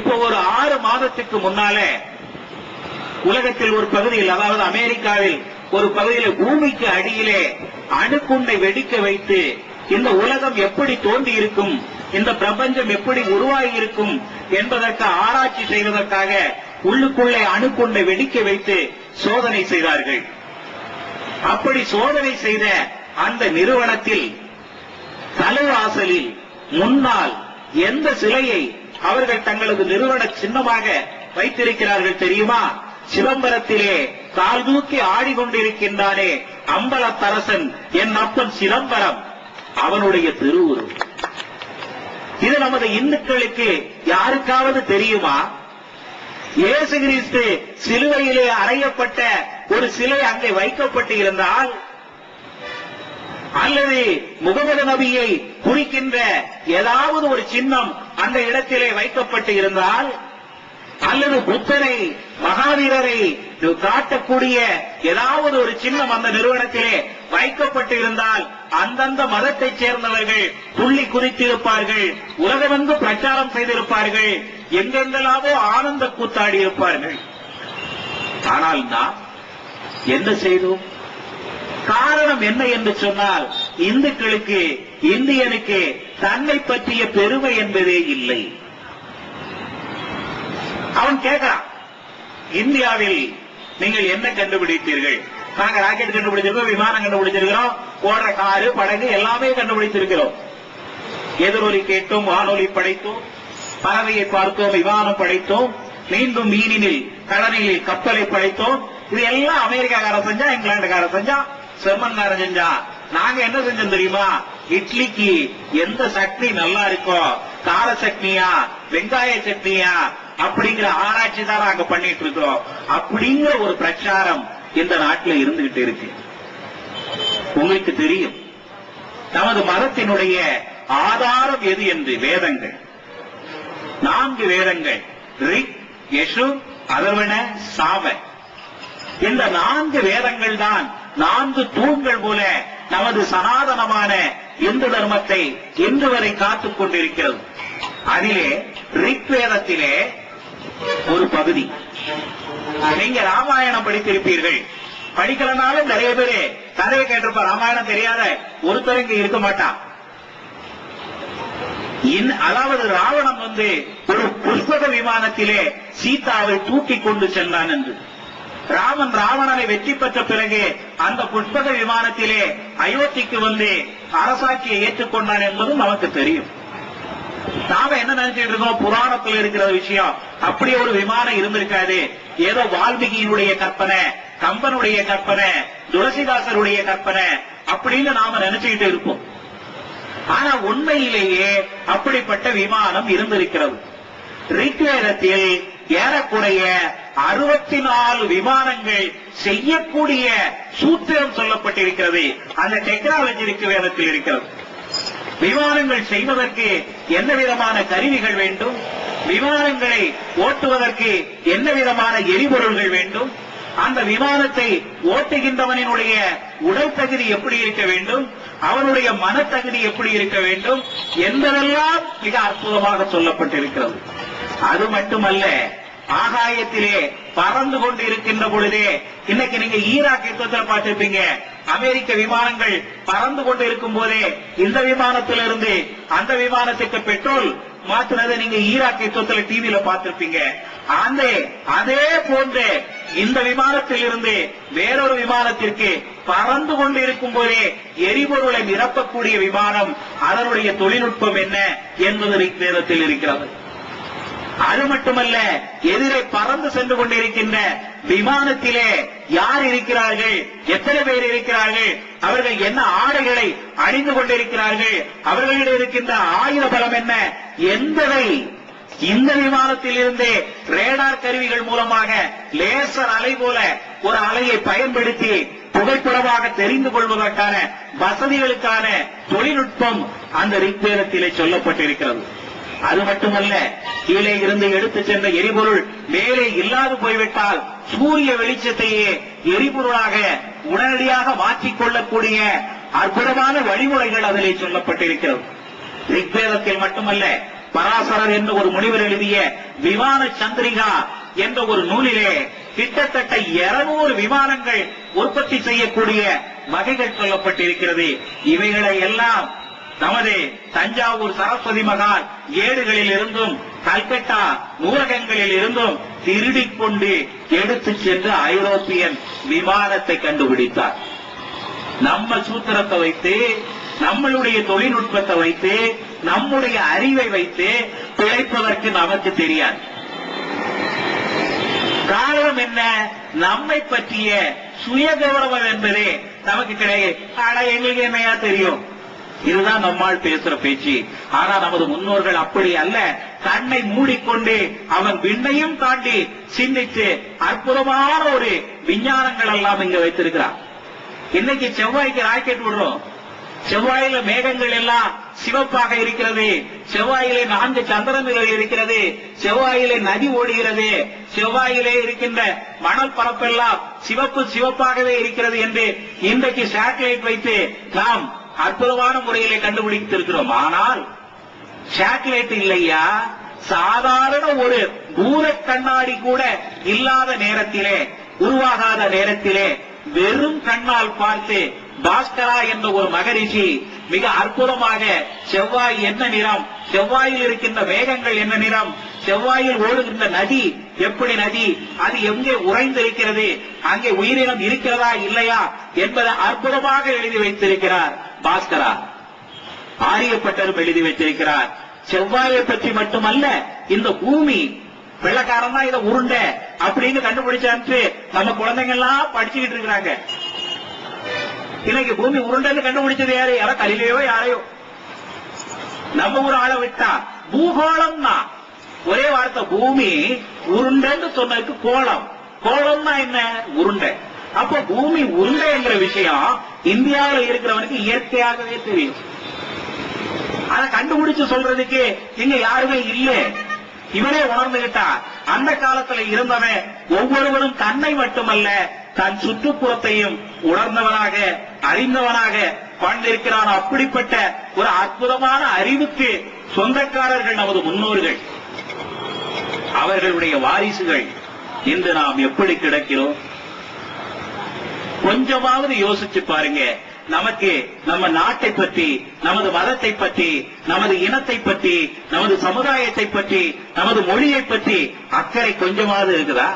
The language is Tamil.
இப்ப ஒரு ஆறு மாதத்துக்கு முன்னாலே உலகத்தில் ஒரு பகுதியில் அதாவது அமெரிக்காவில் ஒரு பகுதியில் பூமிக்கு அடியிலே அணுக்குண்டை வெடிக்க வைத்து இந்த உலகம் எப்படி தோண்டி இருக்கும் இந்த பிரபஞ்சம் எப்படி உருவாகி இருக்கும் என்பதற்கு ஆராய்ச்சி செய்வதற்காக உள்ளுக்குள்ளே அணுக்குண்டை வெடிக்க வைத்து சோதனை செய்தார்கள். அப்படி சோதனை செய்த அந்த நிறுவனத்தில் தலைவாசலில் முன்னால் எந்த சிலையை அவர்கள் தங்களது நிறுவன சின்னமாக வைத்திருக்கிறார்கள் தெரியுமா? சிதம்பரத்திலே கால் தூக்கி ஆடிக்கொண்டிருக்கின்றானே அம்பலத்தரசன் என் அப்பன் சிதம்பரம். அவனுடைய திருவுருவம் இது நமது இந்துக்களுக்கு யாருக்காவது தெரியுமா? இயேசு கிறிஸ்து சிலுவையிலே அறையப்பட்ட ஒரு சிலை அங்கே வைக்கப்பட்டு இருந்தால் அல்லது முகமது நபியை குறிக்கின்ற ஏதாவது ஒரு சின்னம் அந்த இடத்திலே வைக்கப்பட்டு இருந்தால் அல்லது புத்தரை மகாவீரரை காட்டக்கூடிய ஏதாவது ஒரு சின்னம் அந்த நிறுவனத்திலே வைக்கப்பட்டு இருந்தால் அந்தந்த மதத்தைச் சேர்ந்தவர்கள் புள்ளி குறித்திருப்பார்கள் உலகமெங்கு பிரச்சாரம் செய்திருப்பார்கள் எங்கெங்கெல்லாமோ ஆனந்த கூத்தாடி இருப்பார்கள். ஆனால் நாம் என்ன செய்தோம்? காரணம் என்ன என்று சொன்னால் இந்துக்களுக்கு இந்தியனுக்கு தன்னை பற்றிய பெருமை என்பதே இல்லை. அவன் கேட்கிறான் இந்தியாவில் நீங்கள் என்ன கண்டுபிடித்தீர்கள்? நாங்க ராக்கெட் கண்டுபிடிச்சிருக்கோம் விமானம் கண்டுபிடிச்சிருக்கிறோம் ஓடுற காரு படகு எல்லாமே கண்டுபிடித்திருக்கிறோம். எதிரொலி கேட்டோம் வானொலி படைத்தோம் பறவையை பார்த்தோம் விமானம் படைத்தோம் மீண்டும் மீனினில் கடலில் கப்பலை படைத்தோம். இது எல்லாம் அமெரிக்காக்காரன் செஞ்சா இங்கிலாந்துக்கார செஞ்சா செம்மன்காரன் செஞ்சா நாங்க என்ன செஞ்சோம் தெரியுமா? இட்லிக்கு எந்த சட்னி நல்லா இருக்கோ கார சட்னியா வெங்காய சட்னியா அப்படிங்கிற ஆராய்ச்சி தான் நாங்க பண்ணிட்டு இருக்கோம் அப்படிங்கிற ஒரு பிரச்சாரம் இந்த நாட்டுல இருந்துகிட்டு இருக்கு. உங்களுக்கு தெரியும். நமது மதத்தினுடைய ஆதாரம் எது என்று? வேதங்கள். நான்கு வேதங்கள். ரிக் யசு அதர்வன சாவ. இந்த நான்கு வேதங்கள் தான் நான்கு தூண்கள் போல நமது சனாதனமான இந்து தர்மத்தை இன்று வரை காத்துக் கொண்டிருக்கிறது. அதிலே ரிக்வேதத்திலே ஒரு பகுதி. நீங்க ராமாயணம் படித்திருப்பீர்கள். படிக்கலனாலும் நிறைய பேரு கதையை கேட்டிருப்ப ராமாயணம் தெரியாத ஒருத்தர் இங்க இருக்க மாட்டான். அதாவது ராவணம் வந்து ஒரு புஷ்பக விமானத்திலே சீதாவை தூக்கி கொண்டு சென்றான் என்று. ராமன் ராவணனை வெற்றி பெற்ற பிறகு அந்த புஷ்பக விமானத்திலே அயோத்திக்கு வந்து அரசாட்சியை ஏற்றுக்கொண்டான் என்பதும் நமக்கு தெரியும். நாம என்ன நினைச்சிட்டு இருக்கோம்? புராணத்தில் இருக்கிற விஷயம். அப்படி ஒரு விமானம் இருந்திருக்காது. ஏதோ வால்மீகியினுடைய கற்பனை கம்பனுடைய கற்பனை துளசிதாசருடைய கற்பனை அப்படின்னு நாம நினைச்சுக்கிட்டு இருப்போம். ஆனா உண்மையிலேயே அப்படிப்பட்ட விமானம் இருந்திருக்கிறது. ரிக்வேதத்தில் ஏறக்குறைய அறுபத்தி நாலு விமானங்கள் செய்யக்கூடிய சூத்திரம் சொல்லப்பட்டிருக்கிறது. அந்த டெக்னாலஜி ரிக்வேதத்தில் இருக்கிறது. விமானங்கள் செய்வதற்கு என்ன விதமான கருவிகள் வேண்டும்? விமானங்களை ஓட்டுவதற்கு என்ன விதமான எரிபொருள்கள் வேண்டும்? அந்த விமானத்தை ஓட்டுகின்றவனினுடைய உடல் தகுதி எப்படி இருக்க வேண்டும்? அவனுடைய மனத்தகுதி எப்படி இருக்க வேண்டும்? என்பதெல்லாம் மிக அற்புதமாக சொல்லப்பட்டிருக்கிறது. அது மட்டுமல்ல ஆகாயத்திலே பறந்து கொண்டு இருக்கின்ற பொழுதே இன்னைக்கு நீங்க ஈராக் யுத்தத்தில் பார்த்திருப்பீங்க. அமெரிக்க விமானங்கள் பறந்து கொண்டு இருக்கும் போதே இந்த விமானத்திலிருந்து அந்த விமானத்துக்கு பெட்ரோல் மாத்துறதை நீங்க ஈராக் யுத்தத்தில் டிவியில பார்த்திருப்பீங்க. அந்த அதே போன்று இந்த விமானத்தில் இருந்து வேறொரு விமானத்திற்கு பறந்து கொண்டு இருக்கும் போதே எரிபொருளை நிரப்பக்கூடிய விமானம் அதனுடைய தொழில்நுட்பம் என்ன என்பது ரிக்வேதத்தில் இருக்கிறது. அது மட்டுமல்ல எதிரே பறந்து சென்று கொண்டிருக்கின்ற விமானத்திலே யார் இருக்கிறார்கள்? எத்தனை பேர் இருக்கிறார்கள்? அவர்கள் என்ன ஆடைகளை அணிந்து கொண்டிருக்கிறார்கள்? அவர்களிடம் இருக்கின்ற ஆயுத பலம் என்ன? என்பதை இந்த விமானத்தில் இருந்தே ரேடார் கருவிகள் மூலமாக லேசர் அலை போல ஒரு அலையை பயன்படுத்தி புகைப்படமாக தெரிந்து கொள்வதற்கான வசதிகளுக்கான தொழில்நுட்பம் அந்த ரிக்வேதத்திலே சொல்லப்பட்டிருக்கிறது. அது மட்டுமல்ல கீழே இருந்து எடுத்து சென்ற எரிபொருள் மேலே இல்லாது போய்விட்டால் சூரிய வெளிச்சத்தையே எரிபொருளாக உடனடியாக மாற்றிக் கொள்ளக்கூடிய அற்புதமான வழிமுறைகள் அதிலே சொல்லப்பட்டிருக்கிறது. ரிக்வேதத்தில் மட்டுமல்ல பராசரர் என்ற ஒரு முனிவர் எழுதிய விமான சந்திரிகா என்ற ஒரு நூலிலே கிட்டத்தட்ட 200 விமானங்கள் உற்பத்தி செய்யக்கூடிய வகைகள் சொல்லப்பட்டிருக்கிறது. இவைகளை எல்லாம் நமது தஞ்சாவூர் சரஸ்வதி மகால் ஏடுகளில் இருந்தும் கல்கட்டா நூலகங்களில் இருந்தும் திருடிக் கொண்டு எடுத்துச் சென்று ஐரோப்பியன் விமானத்தை கண்டுபிடித்தார். நம்ம சூத்திரத்தை வைத்து நம்மளுடைய தொழில்நுட்பத்தை வைத்து நம்முடைய அறிவை வைத்து பிழைப்பதற்கு நமக்கு தெரியாது. காரணம் என்ன? நம்மை பற்றிய சுய கௌரவம் என்பதே நமக்கு கிடையாது. ஆனா எங்களுக்கு என்னையா தெரியும்? இதுதான் நம்மால் பேசுற பேச்சு. ஆனா நமது முன்னோர்கள் அப்படி அல்ல. கண்ணை மூடிக்கொண்டு அவன் விண்ணையும் தாண்டி சிந்தித்து அற்புதமான ஒரு விஞ்ஞானங்கள் எல்லாம் இங்க வைத்திருக்கிறான் இன்னைக்கு செவ்வாய்க்கு ராக்கெட் விடுறோம். செவ்வாயில மேகங்கள் எல்லாம் சிவப்பாக இருக்கிறது. செவ்வாயிலே நான்கு சந்திரன்கள் இருக்கிறது. செவ்வாயிலே நதி ஓடுகிறது. செவ்வாயிலே இருக்கின்ற மணல் பரப்பெல்லாம் சிவப்பு சிவப்பாகவே இருக்கிறது என்று இன்றைக்கு சேட்டலைட் வைத்து நாம் அற்புதமான முறையிலே கண்டுபிடித்திருக்கிறோம். ஆனால் சாட்டிலைட் இல்லையா? சாதாரண ஒரு தூர கண்ணாடி கூட இல்லாத நேரத்திலே உருவாகாத நேரத்திலே வெறும் கண்ணால் பார்த்து பாஸ்கரா என்ற ஒரு மகரிஷி மிக அற்புதமாக செவ்வாய் என்ன நிறம்? செவ்வாயில் இருக்கின்ற மேகங்கள் என்ன நிறம்? செவ்வாயில் ஓடுகின்ற நதி எப்படி நதி? அது எங்கே உறைந்திருக்கிறது? அங்கே உயிரினம் இருக்கிறதா இல்லையா என்பதை அற்புதமாக எழுதி வைத்திருக்கிறார் பாஸ்கரா. ஆரியப்பட்டரும் எழுதி வைத்திருக்கிறார். செவ்வாயை பற்றி மட்டுமல்ல இந்த பூமி வெள்ளக்காரன் தான் இதை உருண்டை அப்படின்னு கண்டுபிடிச்சான்ட்டு நம்ம குழந்தைங்க எல்லாம் படிச்சுக்கிட்டு இருக்கிறாங்க. இன்னைக்கு பூமி உருண்டைன்னு கண்டுபிடிச்சது யாரு? யாரோ கலிலையோ யாரையோ. நம்ம ஒரு ஆள விட்டா பூகோளம்னா. ஒரே வார்த்தை பூமி உருண்டைன்னு சொன்னதுக்கு கோளம். கோளம்னா என்ன? உருண்டை. அப்ப பூமி உருண்டைங்கிற விஷயம் இந்தியாவில் இருக்கிறவனுக்கு இயற்கையாகவே தெரியும். அதை கண்டுபிடிச்சு சொல்றதுக்கு இங்க யாருமே இல்லையே இவனே உணர்ந்துகிட்டா. அந்த காலத்துல இருந்தவன் ஒவ்வொருவரும் தன்னை மட்டுமல்ல தன் சுற்றுப்புறத்தையும் உணர்ந்தவனாக அறிந்தவனாக வாழ்ந்திருக்கிறான். அப்படிப்பட்ட ஒரு அற்புதமான அறிவுக்கு சொந்தக்காரர்கள் நமது முன்னோர்கள். அவர்களுடைய வாரிசுகள் இன்று நாம் எப்படி கிடக்கிறோம்? கொஞ்சமாவது யோசிச்சு பாருங்க. நமக்கு நம்ம நாட்டை பற்றி நமது மதத்தை பற்றி நமது இனத்தை பற்றி நமது சமுதாயத்தை பற்றி நமது மொழியை பற்றி அக்கறை கொஞ்சமாவது இருக்குதா?